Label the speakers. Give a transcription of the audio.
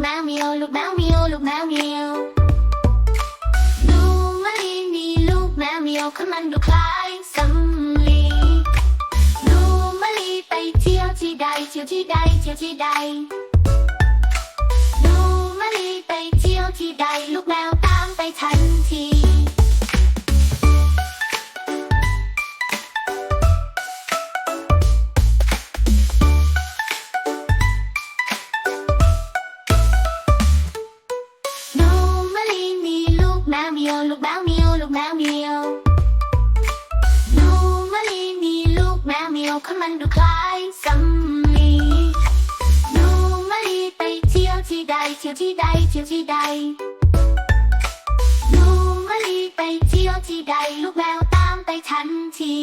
Speaker 1: แมวเมียวลูกแมวเมียวลูกแมวเมียวดูไม่มีลูกแมวเมียวขึ้นมันดูคล้ายสำลีดูมะลีไปเที่ยวที่ใดเที่ยวที่ใดเที่ยวที่ใด กแมวเหมียวขนมันดูคล้ายสำลีหนูมะลีไปเที่ยวที่ใดเที่ยวที่ใดเที่ยวที่ใดหนูมะลีไปเที่ยวที่ใดลูกแมวตามไปทันที